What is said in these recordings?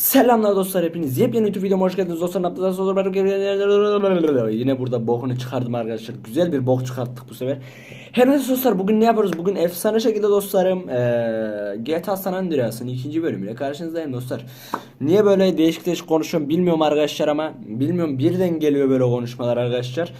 Selamlar dostlar hepiniz. Yepyeni YouTube videoma hoş geldiniz dostlar. Haftadan sonra yine burada bokunu çıkardım arkadaşlar. Güzel bir bok çıkarttık bu sefer. Her neyse dostlar bugün ne yapıyoruz? Bugün efsane şekilde dostlarım eee GTA San Andreas'ın ikinci bölümüyle karşınızdayım dostlar. Niye böyle değişik değişik konuşuyorum bilmiyorum arkadaşlar ama bilmiyorum birden geliyor böyle konuşmalar arkadaşlar.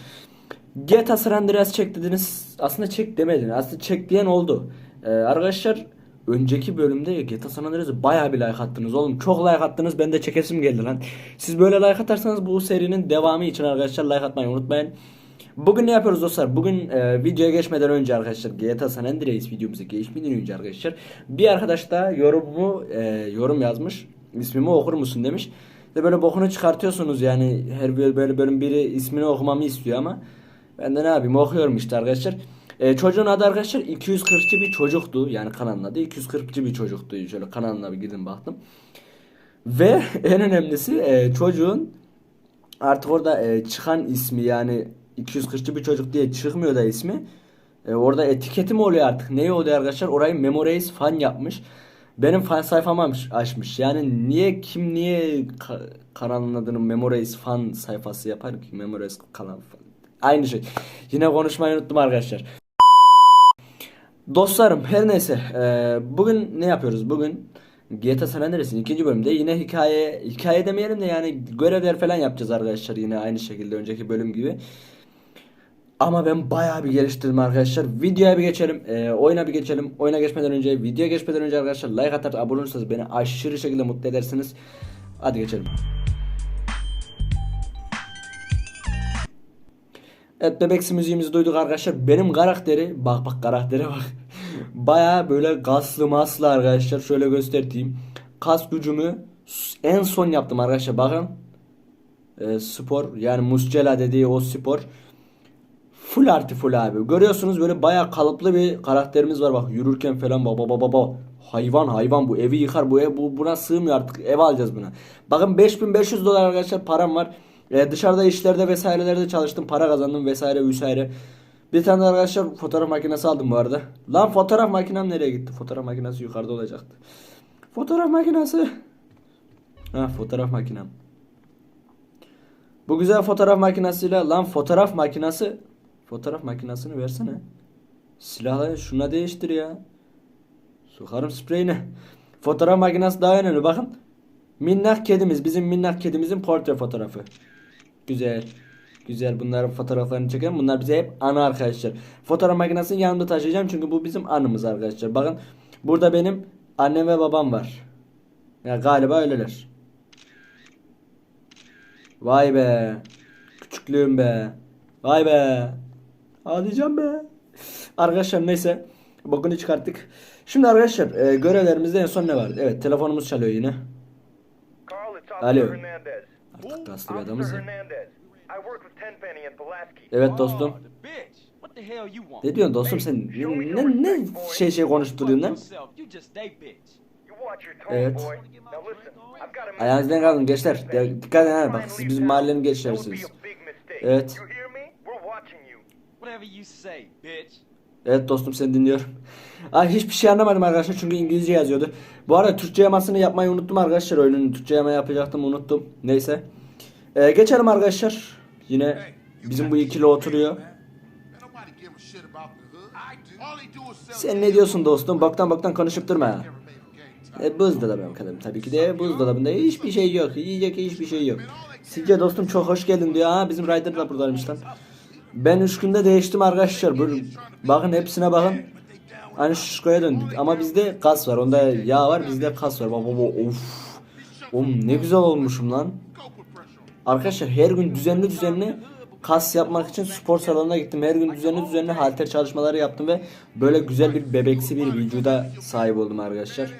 GTA San Andreas çek dediniz. Aslında çek demediniz. Aslında çek diyen oldu. Ee, arkadaşlar önceki bölümde GTA San Andreas'ı bayağı bir like attınız oğlum. Çok like attınız. Ben de çekesim geldi lan. Siz böyle like atarsanız bu serinin devamı için arkadaşlar like atmayı unutmayın. Bugün ne yapıyoruz dostlar? Bugün e, videoya geçmeden önce arkadaşlar GTA San Andreas videomuza geçmeden önce arkadaşlar bir arkadaş da yorumu e, yorum yazmış. İsmimi okur musun demiş. De böyle bokunu çıkartıyorsunuz yani her böyle bölüm biri ismini okumamı istiyor ama ben de ne yapayım okuyorum işte arkadaşlar. Ee, çocuğun adı arkadaşlar 240'cı bir çocuktu. Yani kanalın adı 240'cı bir çocuktu. Şöyle kanalına bir gidin baktım. Ve en önemlisi e, çocuğun artık orada e, çıkan ismi yani 240'cı bir çocuk diye çıkmıyor da ismi. E, orada etiketi mi oluyor artık? Ne oluyor arkadaşlar? Orayı Memorize fan yapmış. Benim fan sayfamı açmış. Yani niye kim niye ka- kanalın adını Memorize fan sayfası yapar ki? Memorize kanal falan. Aynı şey. Yine konuşmayı unuttum arkadaşlar. Dostlarım her neyse eee, bugün ne yapıyoruz? Bugün GTA San Andreas'ın ikinci bölümde yine hikaye hikaye demeyelim de yani görevler falan yapacağız arkadaşlar yine aynı şekilde önceki bölüm gibi. Ama ben bayağı bir geliştirdim arkadaşlar. Videoya bir geçelim. eee, oyuna bir geçelim. Oyuna geçmeden önce, videoya geçmeden önce arkadaşlar like atar, abone olursanız beni aşırı şekilde mutlu edersiniz. Hadi geçelim. Evet bebeksi müziğimizi duyduk arkadaşlar. Benim karakteri bak bak karaktere bak. Baya böyle gaslı maslı arkadaşlar. Şöyle göstereyim. Kas gücümü en son yaptım arkadaşlar. Bakın. Ee, spor yani muscela dediği o spor. Full artı full abi. Görüyorsunuz böyle baya kalıplı bir karakterimiz var. Bak yürürken falan baba baba baba. Hayvan hayvan bu evi yıkar bu ev bu buna sığmıyor artık ev alacağız buna. Bakın 5500 dolar arkadaşlar param var. Ee, dışarıda işlerde vesairelerde çalıştım para kazandım vesaire vesaire. Bir tane arkadaşlar fotoğraf makinesi aldım bu arada. Lan fotoğraf makinem nereye gitti? Fotoğraf makinesi yukarıda olacaktı. Fotoğraf makinesi. Ha fotoğraf makinem. Bu güzel fotoğraf makinesiyle lan fotoğraf makinesi fotoğraf makinesini versene. Silahları şuna değiştir ya. Sokarım spreyini. Fotoğraf makinesi daha önemli bakın. Minnak kedimiz bizim minnak kedimizin portre fotoğrafı. Güzel. Güzel bunların fotoğraflarını çekelim. Bunlar bize hep anı arkadaşlar. Fotoğraf makinesini yanımda taşıyacağım çünkü bu bizim anımız arkadaşlar. Bakın burada benim annem ve babam var. Ya galiba öyleler. Vay be. Küçüklüğüm be. Vay be. Ağlayacağım be. Arkadaşlar neyse. Bokunu çıkarttık. Şimdi arkadaşlar e, görevlerimizde en son ne vardı? Evet telefonumuz çalıyor yine. Alo. Artık kaslı bir adamız ya. Evet dostum. Ne diyorsun dostum sen? Ne, ne şey şey lan? watch your tone, Evet. boy. Now listen, I've got a Ayağınızdan kalın gençler. Dikkat edin ha, bak siz bizim mahallenin gençlerisiniz. Evet. Whatever you say, bitch. Evet dostum seni dinliyorum. Ay hiçbir şey anlamadım arkadaşlar çünkü İngilizce yazıyordu. Bu arada Türkçe yamasını yapmayı unuttum arkadaşlar oyunun Türkçe yama yapacaktım unuttum. Neyse. Ee, geçelim arkadaşlar. Yine bizim bu ikili oturuyor. Sen ne diyorsun dostum? Baktan baktan konuşup durma. E, buzdolabı bakalım tabii ki de buzdolabında hiçbir şey yok. Yiyecek hiçbir şey yok. Sizce dostum çok hoş geldin diyor. Ha bizim Ryder da buradaymış lan. Ben üç günde değiştim arkadaşlar. Böyle, bakın hepsine bakın. Hani şişkoya döndük. Ama bizde kas var. Onda yağ var. Bizde kas var. Baba of. Oğlum ne güzel olmuşum lan. Arkadaşlar her gün düzenli düzenli kas yapmak için spor salonuna gittim. Her gün düzenli düzenli halter çalışmaları yaptım ve böyle güzel bir bebeksi bir vücuda sahip oldum arkadaşlar.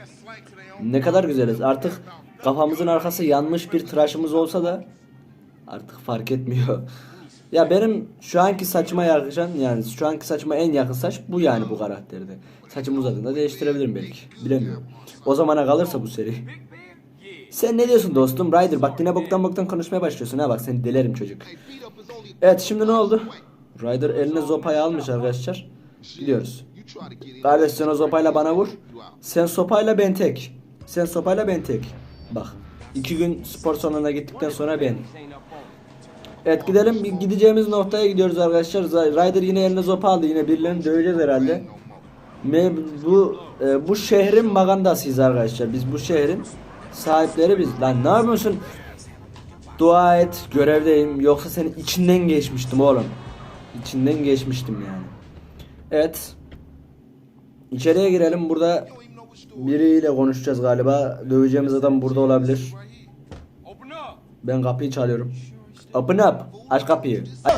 Ne kadar güzeliz. Artık kafamızın arkası yanmış bir tıraşımız olsa da artık fark etmiyor. Ya benim şu anki saçıma yakışan yani şu anki saçıma en yakın saç bu yani bu karakterde. Saçım uzadığında değiştirebilirim belki. Bilemiyorum. O zamana kalırsa bu seri. Sen ne diyorsun dostum? Ryder bak yine boktan boktan konuşmaya başlıyorsun ha bak seni delerim çocuk. Evet şimdi ne oldu? Ryder eline zopayı almış arkadaşlar. Gidiyoruz. Kardeş sen o sopayla bana vur. Sen sopayla ben tek. Sen sopayla ben tek. Bak. iki gün spor salonuna gittikten sonra ben. Evet gidelim. Gideceğimiz noktaya gidiyoruz arkadaşlar. Ryder yine eline zopa aldı. Yine birilerini döveceğiz herhalde. Me bu e, bu şehrin magandasıyız arkadaşlar. Biz bu şehrin sahipleri biz. Lan ne yapıyorsun? Dua et, görevdeyim. Yoksa senin içinden geçmiştim oğlum. İçinden geçmiştim yani. Evet. İçeriye girelim. Burada biriyle konuşacağız galiba. Döveceğimiz adam burada olabilir. Ben kapıyı çalıyorum. Open up. Aç kapıyı. Aç.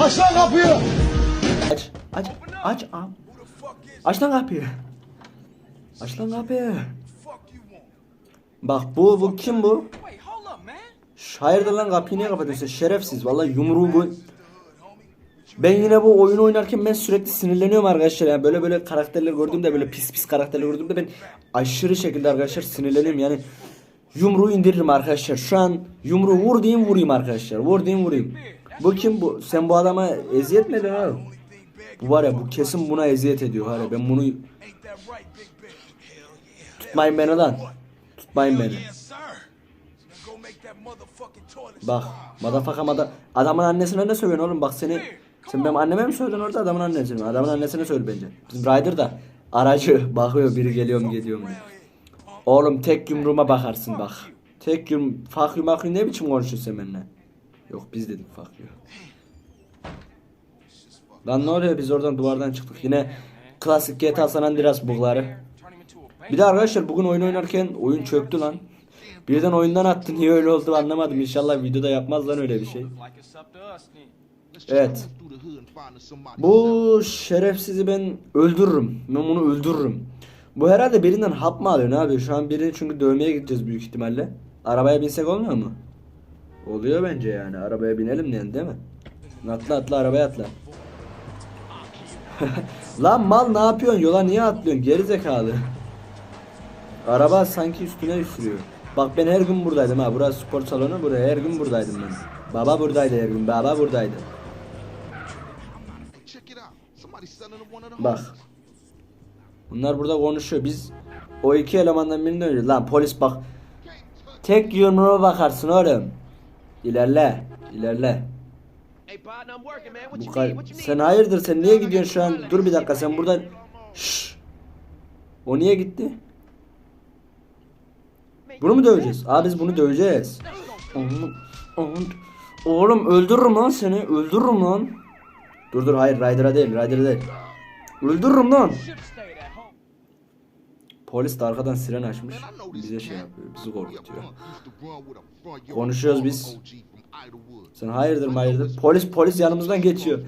Aç lan kapıyı. Aç. Aç. Aç. Aç, lan kapıyı. Aç lan kapıyı. Bak bu bu kim bu? Hayırdır lan kapıyı niye kapatıyorsun? Şerefsiz. Vallahi yumruğu bu. Ben yine bu oyun oynarken ben sürekli sinirleniyorum arkadaşlar. Yani böyle böyle karakterler gördüğümde böyle pis pis karakterler gördüğümde ben aşırı şekilde arkadaşlar sinirleniyorum. Yani yumruğu indiririm arkadaşlar. Şu an yumruğu vur diyeyim vurayım arkadaşlar. Vur diyeyim vurayım. Bu kim bu? Sen bu adama eziyet mi ediyorsun abi? Bu var ya bu kesin buna eziyet ediyor ya ben bunu tutmayın beni lan. Tutmayın beni. Bak madafaka mada adamın annesine ne söylüyorsun oğlum bak seni sen benim anneme mi söyledin orada adamın annesine mi? Adamın annesine söyle bence. Bizim Ryder da aracı bakıyor biri geliyor mu geliyor mu diye. Oğlum tek yumruğuma bakarsın bak. Tek yum fuck you ne biçim konuşuyorsun benimle? Yok biz dedik you. Lan ne oluyor biz oradan duvardan çıktık yine klasik GTA San Andreas bugları. Bir de arkadaşlar bugün oyun oynarken oyun çöktü lan. Birden oyundan attı niye öyle oldu anlamadım. İnşallah videoda yapmaz lan öyle bir şey. Evet. Bu şerefsizi ben öldürürüm. Ben bunu öldürürüm. Bu herhalde birinden hap mı alıyor ne yapıyor? Şu an birini çünkü dövmeye gideceğiz büyük ihtimalle. Arabaya binsek olmuyor mu? Oluyor bence yani. Arabaya binelim yani değil mi? Atla atla arabaya atla. Lan mal ne yapıyorsun? Yola niye atlıyorsun? Geri zekalı. Araba sanki üstüne sürüyor. Bak ben her gün buradaydım ha. Burası spor salonu. Buraya her gün buradaydım ben. Baba buradaydı her gün. Baba buradaydı. Bak. Bunlar burada konuşuyor. Biz o iki elemandan birini öldürdük. Lan polis bak. Tek yumruğa bakarsın oğlum. İlerle. İlerle. Bu kay- sen hayırdır sen niye gidiyorsun şu an? Dur bir dakika sen buradan. Şşş. O niye gitti? Bunu mu döveceğiz? Aa biz bunu döveceğiz. Oğlum öldürürüm lan seni. Öldürürüm lan. Dur dur hayır Ryder'a değil Ryder'a değil. Öldürürüm lan. Polis de arkadan siren açmış. Bize şey yapıyor. Bizi korkutuyor. Konuşuyoruz biz. Sen hayırdır hayırdır. Polis polis yanımızdan geçiyor.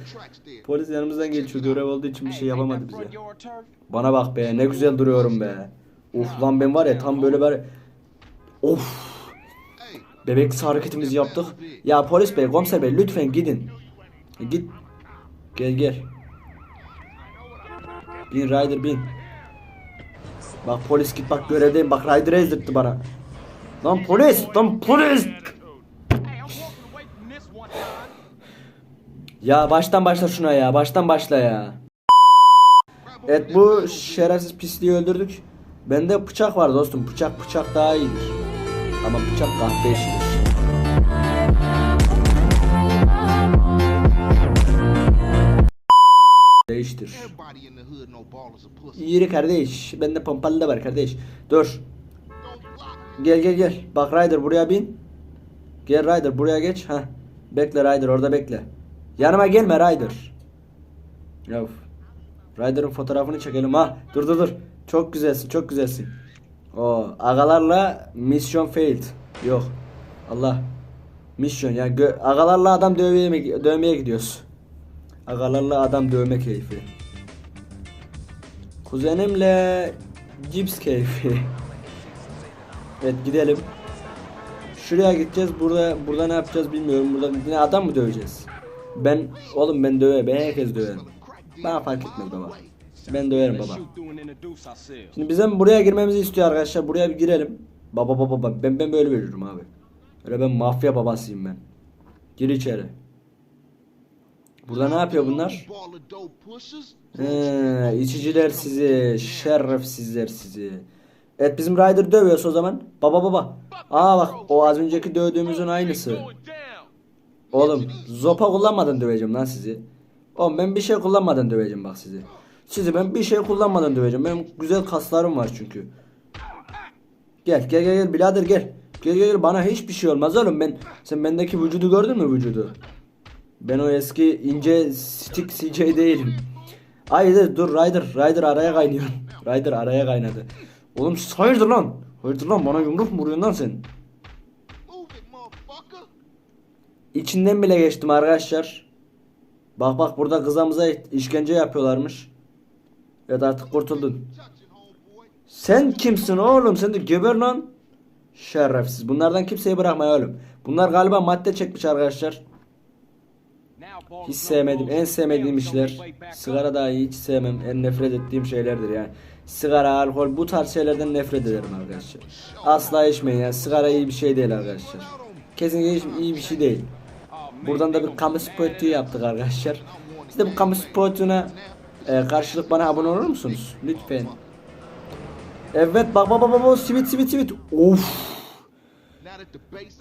Polis yanımızdan geçiyor. Görev olduğu için bir şey yapamadı bize. Bana bak be ne güzel duruyorum be. Uf lan ben var ya tam böyle böyle. Of. Bebeksi hareketimizi yaptık. Ya polis bey komiser bey lütfen gidin. Git. Gel gel. Bin Ryder bin. Bak polis git bak görevdeyim bak Ryder ezdirtti bana. Lan polis lan polis. Ya baştan başla şuna ya baştan başla ya. Evet bu şerefsiz pisliği öldürdük. Bende bıçak var dostum. Bıçak bıçak daha iyidir. Ama bıçak kahve işidir. Değiştir. İyi kardeş. Bende pompalı da var kardeş. Dur. Gel gel gel. Bak Ryder buraya bin. Gel Ryder buraya geç. Ha. Bekle Ryder orada bekle. Yanıma gelme Ryder. Of. Ryder'ın fotoğrafını çekelim ha. Dur dur dur. Çok güzelsin, çok güzelsin. O agalarla mission failed. Yok. Allah. Mission ya agalarla adam dövmeye dövmeye gidiyoruz. Agalarla adam dövme keyfi. Kuzenimle cips keyfi. evet gidelim. Şuraya gideceğiz. Burada burada ne yapacağız bilmiyorum. Burada yine adam mı döveceğiz? Ben oğlum ben döverim. Ben herkes döverim. Bana fark etmez baba. Ben döverim baba. Şimdi bizim buraya girmemizi istiyor arkadaşlar. Buraya bir girelim. Baba baba baba. Ben ben böyle veriyorum abi. Öyle ben mafya babasıyım ben. Gir içeri. Burada ne yapıyor bunlar? He, içiciler sizi, şerefsizler sizi. Evet bizim Ryder dövüyorsa o zaman. Baba baba. Aa bak o az önceki dövdüğümüzün aynısı. Oğlum zopa kullanmadan döveceğim lan sizi. Oğlum ben bir şey kullanmadan döveceğim bak sizi. Sizi ben bir şey kullanmadan döveceğim. Benim güzel kaslarım var çünkü. Gel gel gel gel birader gel. Gel gel gel bana hiçbir şey olmaz oğlum ben. Sen bendeki vücudu gördün mü vücudu? Ben o eski ince stick CJ değilim. Hayır dur Ryder Ryder araya kaynıyor. Ryder araya kaynadı. Oğlum siz hayırdır lan? Hayırdır lan bana yumruk mu vuruyorsun lan sen? İçinden bile geçtim arkadaşlar. Bak bak burada kızamıza işkence yapıyorlarmış. Evet artık kurtuldun. Sen kimsin oğlum? Sen de geber lan. Şerefsiz. Bunlardan kimseyi bırakma oğlum. Bunlar galiba madde çekmiş arkadaşlar. Hiç sevmedim. En sevmediğim işler. Sigara dahi hiç sevmem. En nefret ettiğim şeylerdir yani. Sigara, alkol bu tarz şeylerden nefret ederim arkadaşlar. Asla içmeyin yani. Sigara iyi bir şey değil arkadaşlar. Kesinlikle iyi bir şey değil. Buradan da bir kamu spotu yaptık arkadaşlar. Siz de bu kamu spotuna e, karşılık bana abone olur musunuz? Lütfen. Evet bak bak bak bak sivit sivit sivit. Of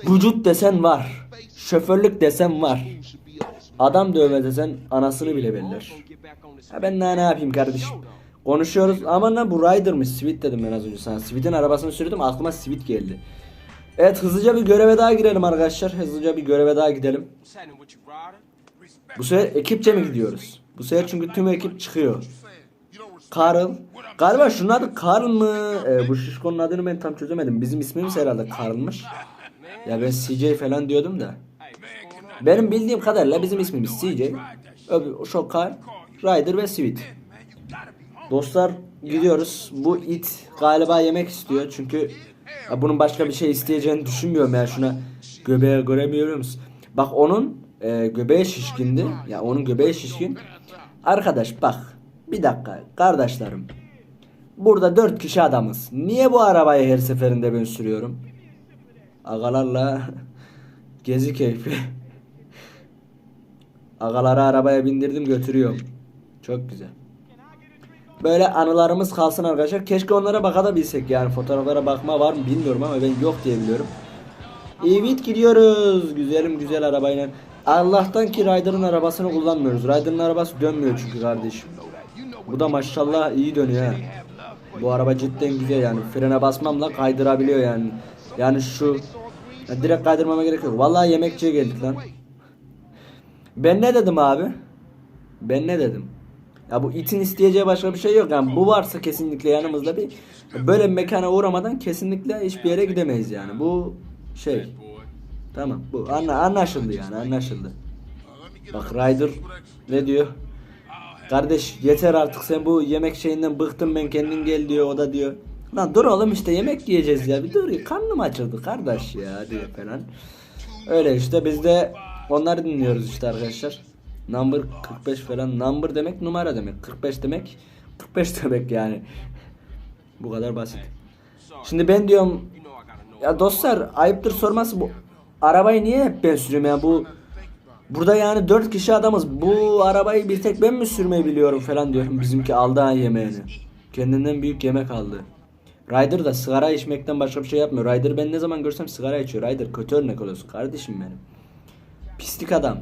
vücut desen var. Şoförlük desen var. you should be awesome. Adam dövme desen anasını bile this Ha ben daha ne yapayım kardeşim? Konuşuyoruz ama lan bu Ryder'mış. Sweet dedim ben az önce sana. Sweet'in arabasını sürdüm aklıma Sweet geldi. Evet hızlıca bir göreve daha girelim arkadaşlar. Hızlıca bir göreve daha gidelim. Bu sefer ekipçe mi gidiyoruz? Bu sefer çünkü tüm ekip çıkıyor. Carl. Galiba şunun adı Carl mı? Ee, bu şişkonun adını ben tam çözemedim. Bizim ismimiz herhalde Carl'mış. Ya ben CJ falan diyordum da. Benim bildiğim kadarıyla bizim ismimiz CJ. Öbür Carl, Ryder ve Sweet. Dostlar gidiyoruz. Bu it galiba yemek istiyor çünkü bunun başka bir şey isteyeceğini düşünmüyorum ya şuna göbeğe göremiyor musun? Bak onun e, göbeği şişkindi. Ya onun göbeği şişkin. Arkadaş bak bir dakika kardeşlerim. Burada dört kişi adamız. Niye bu arabayı her seferinde ben sürüyorum? Agalarla gezi keyfi. Agaları arabaya bindirdim götürüyorum. Çok güzel. Böyle anılarımız kalsın arkadaşlar. Keşke onlara bakabilirsek yani fotoğraflara bakma var mı bilmiyorum ama ben yok diye biliyorum. Evet gidiyoruz. Güzelim güzel arabayla. Allah'tan ki Ryder'ın arabasını kullanmıyoruz. Ryder'ın arabası dönmüyor çünkü kardeşim. Bu da maşallah iyi dönüyor ha. Bu araba cidden güzel yani. Frene basmamla kaydırabiliyor yani. Yani şu ya direkt kaydırmama gerek yok. Vallahi yemekçiye geldik lan. Ben ne dedim abi? Ben ne dedim? Ya bu itin isteyeceği başka bir şey yok. Yani bu varsa kesinlikle yanımızda bir böyle bir mekana uğramadan kesinlikle hiçbir yere gidemeyiz yani. Bu şey. Tamam bu anla, anlaşıldı yani anlaşıldı. Bak Ryder ne diyor? Kardeş yeter artık sen bu yemek şeyinden bıktım ben kendin gel diyor o da diyor. Lan dur oğlum işte yemek yiyeceğiz ya bir dur karnım açıldı kardeş ya diyor falan. Öyle işte biz de onları dinliyoruz işte arkadaşlar. Number 45 falan. Number demek numara demek. 45 demek 45 demek yani. Bu kadar basit. Şimdi ben diyorum ya dostlar ayıptır sorması bu arabayı niye hep ben sürüyorum ya bu Burada yani dört kişi adamız. Bu arabayı bir tek ben mi sürmeyi biliyorum falan diyorum bizimki aldı ha yemeğini. Kendinden büyük yemek aldı. Ryder da sigara içmekten başka bir şey yapmıyor. Ryder ben ne zaman görsem sigara içiyor. Ryder kötü örnek oluyorsun kardeşim benim. Pislik adam.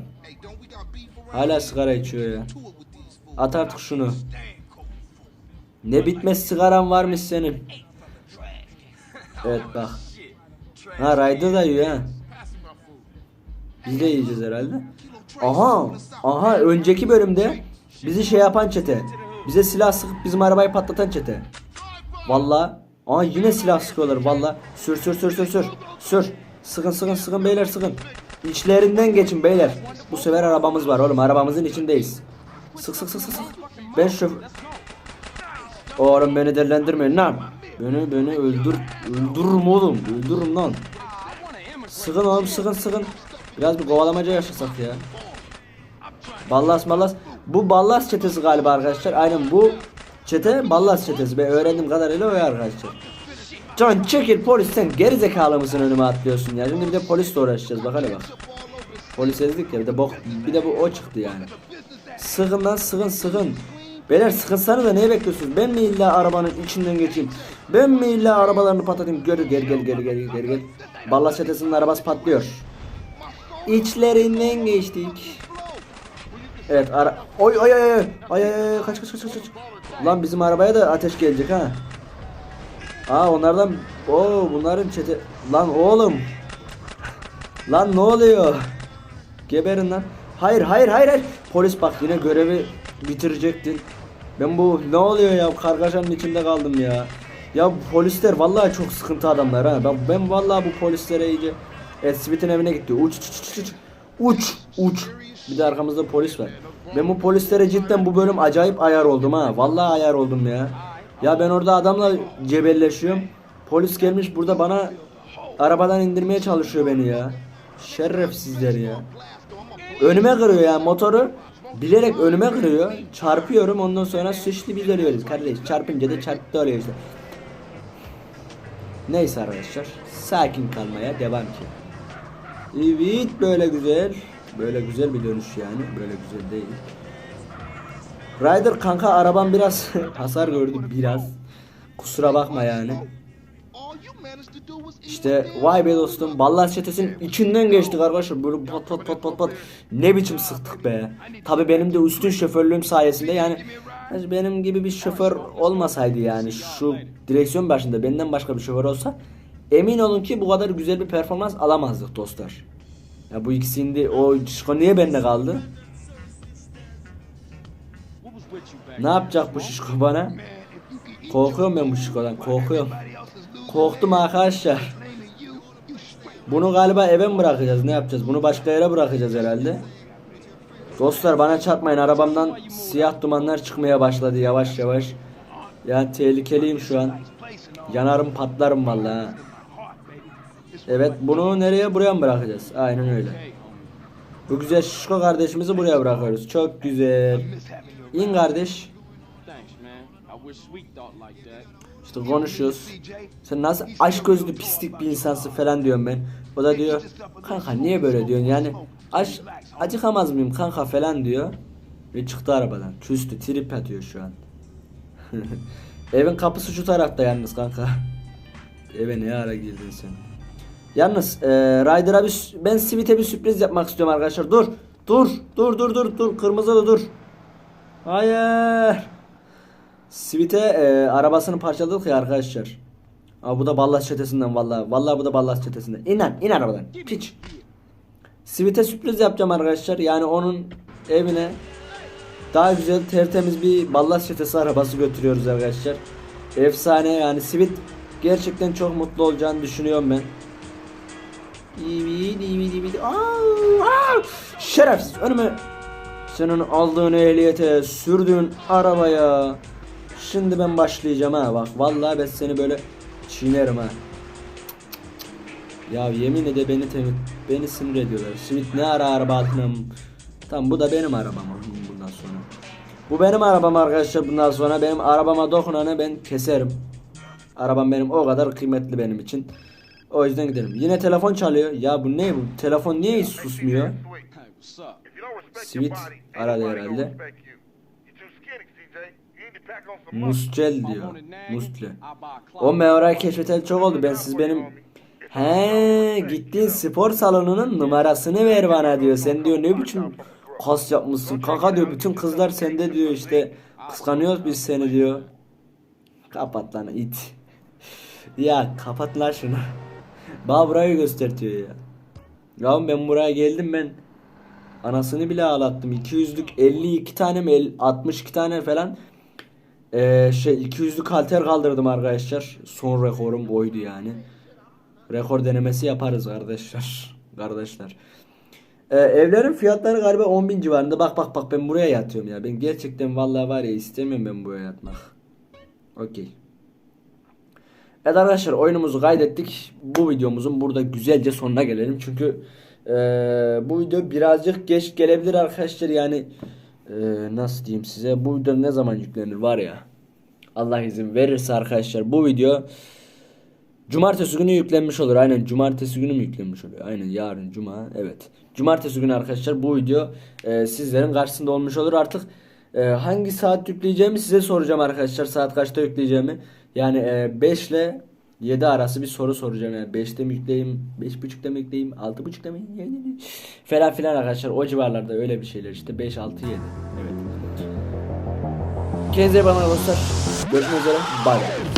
Hala sigara içiyor ya. At artık şunu. Ne bitmez sigaran varmış senin. Evet bak. Ha Ryder da yiyor ha. Biz de yiyeceğiz herhalde. Aha. Aha önceki bölümde bizi şey yapan çete. Bize silah sıkıp bizim arabayı patlatan çete. Valla. Aa yine silah sıkıyorlar valla. Sür sür sür sür sür. Sür. Sıkın sıkın sıkın beyler sıkın. İçlerinden geçin beyler. Bu sefer arabamız var oğlum arabamızın içindeyiz. Sık sık sık sık sık. Ben şoför... Oğlum beni delilendirmeyin lan. Beni beni öldür öldürürüm oğlum. Öldürürüm lan. Sıkın oğlum sıkın sıkın. Biraz bir kovalamaca yaşasak ya. Ballas mallas. Bu Ballas çetesi galiba arkadaşlar. Aynen bu çete Ballas çetesi. Ben öğrendiğim kadarıyla o arkadaşlar. Can çekil polis sen geri zekalı mısın önüme atlıyorsun ya. Şimdi bir de polisle uğraşacağız bak hele bak. Polis ezdik ya bir de bok bir de bu o çıktı yani. Sıkın lan sıkın sıkın. Beyler sıkınsanız da neye bekliyorsunuz? Ben mi illa arabanın içinden geçeyim? Ben mi illa arabalarını patlatayım? Gel gel gel gel gel gel gel. Ballas çetesinin arabası patlıyor. İçlerinden geçtik. Evet ara oy oy oy oy ay kaç kaç kaç kaç. Lan bizim arabaya da ateş gelecek ha. Aa onlardan o bunların çete lan oğlum. Lan ne oluyor? Geberin lan. Hayır hayır hayır hayır. Polis bak yine görevi bitirecektin. Ben bu ne oluyor ya kargaşanın içinde kaldım ya. Ya polisler vallahi çok sıkıntı adamlar ha. Ben, ben vallahi bu polislere iyice Evet Smith'in evine gitti. Uç uç uç uç. Uç uç. Bir de arkamızda polis var. Ben bu polislere cidden bu bölüm acayip ayar oldum ha. Vallahi ayar oldum ya. Ya ben orada adamla cebelleşiyorum. Polis gelmiş burada bana arabadan indirmeye çalışıyor beni ya. Şerefsizler ya. Önüme kırıyor ya motoru. Bilerek önüme kırıyor. Çarpıyorum ondan sonra suçlu biz ölüyoruz kardeş. Çarpınca da çarptı oluyor işte. Neyse arkadaşlar. Sakin kalmaya devam ki. Evet böyle güzel. Böyle güzel bir dönüş yani. Böyle güzel değil. Ryder kanka arabam biraz hasar gördü biraz. Kusura bakma yani. İşte vay be dostum Ballar çetesinin içinden geçtik arkadaşlar böyle pat pat pat pat pat ne biçim sıktık be. Tabi benim de üstün şoförlüğüm sayesinde yani benim gibi bir şoför olmasaydı yani şu direksiyon başında benden başka bir şoför olsa emin olun ki bu kadar güzel bir performans alamazdık dostlar. Ya bu ikisinde o şişko niye bende kaldı? Ne yapacak bu şişko bana? Korkuyorum ben bu şişkodan korkuyorum. Korktum arkadaşlar. Bunu galiba eve mi bırakacağız? Ne yapacağız? Bunu başka yere bırakacağız herhalde. Dostlar bana çarpmayın. Arabamdan siyah dumanlar çıkmaya başladı yavaş yavaş. Yani tehlikeliyim şu an. Yanarım patlarım vallahi. Evet bunu nereye buraya mı bırakacağız? Aynen öyle. Bu güzel şişko kardeşimizi buraya bırakıyoruz. Çok güzel. İn kardeş. İşte konuşuyoruz. Sen nasıl aşk gözlü pislik bir insansın falan diyorum ben. O da diyor kanka niye böyle diyorsun yani aş acıkamaz mıyım kanka falan diyor. Ve çıktı arabadan. Küstü trip atıyor şu an. Evin kapısı şu tarafta yalnız kanka. Eve ne ara girdin sen? Yalnız e, Ryder'a bir ben Sweet'e bir sürpriz yapmak istiyorum arkadaşlar. Dur. Dur. Dur dur dur dur. Kırmızılı dur. Hayır. Sivit'e e, arabasını parçaladık ya arkadaşlar. Aa, bu da Ballas çetesinden vallahi. Vallahi bu da Ballas çetesinden. İn lan, in arabadan. Piç. Sivit'e sürpriz yapacağım arkadaşlar. Yani onun evine daha güzel tertemiz bir Ballas çetesi arabası götürüyoruz arkadaşlar. Efsane yani Sivit gerçekten çok mutlu olacağını düşünüyorum ben. İyi iyi iyi iyi. Aa! Şerefsiz önüme senin aldığın ehliyete, sürdüğün arabaya. Şimdi ben başlayacağım ha bak. Vallahi ben seni böyle çiğnerim ha. Ya yemin ede beni temiz, beni sinir ediyorlar. Simit ne ara araba altına Tamam bu da benim arabam bundan sonra. Bu benim arabam arkadaşlar bundan sonra benim arabama dokunanı ben keserim. Arabam benim o kadar kıymetli benim için. O yüzden gidelim. Yine telefon çalıyor. Ya bu ne bu? Telefon niye hiç susmuyor? Sweet aradı herhalde. Muscel diyor. Muscle. O clock. Meora'yı keşfeteli çok oldu. Ben siz benim He gittiğin spor salonunun numarasını ver bana diyor. Sen diyor ne biçim kas yapmışsın kanka diyor. Bütün kızlar sende diyor işte. Kıskanıyoruz biz seni diyor. Kapat lan it. Ya kapat lan şunu. Bana burayı göstertiyor ya. Ya ben buraya geldim ben. Anasını bile ağlattım. 200'lük 52 tane mi el- 62 tane falan. Ee, şey 200'lük halter kaldırdım arkadaşlar. Son rekorum oydu yani. Rekor denemesi yaparız arkadaşlar. Kardeşler. Ee, evlerin fiyatları galiba 10 bin civarında. Bak bak bak ben buraya yatıyorum ya. Ben gerçekten vallahi var ya istemiyorum ben buraya yatmak. Okey. Evet arkadaşlar oyunumuzu kaydettik. Bu videomuzun burada güzelce sonuna gelelim. Çünkü eee, bu video birazcık geç gelebilir arkadaşlar. Yani eee, nasıl diyeyim size bu video ne zaman yüklenir var ya. Allah izin verirse arkadaşlar bu video Cumartesi günü yüklenmiş olur. Aynen cumartesi günü mü yüklenmiş oluyor? Aynen yarın cuma. Evet. Cumartesi günü arkadaşlar bu video e, sizlerin karşısında olmuş olur. Artık Ee, hangi saat yükleyeceğimi size soracağım arkadaşlar. Saat kaçta yükleyeceğimi. Yani e, 5 ile 7 arası bir soru soracağım. Yani 5'te mi yükleyeyim, 5.30'da mı yükleyeyim, 6.30'da mı falan filan arkadaşlar. O civarlarda öyle bir şeyler işte. 5, 6, 7. Evet. Kendinize bakın arkadaşlar. Görüşmek üzere. Bay bay.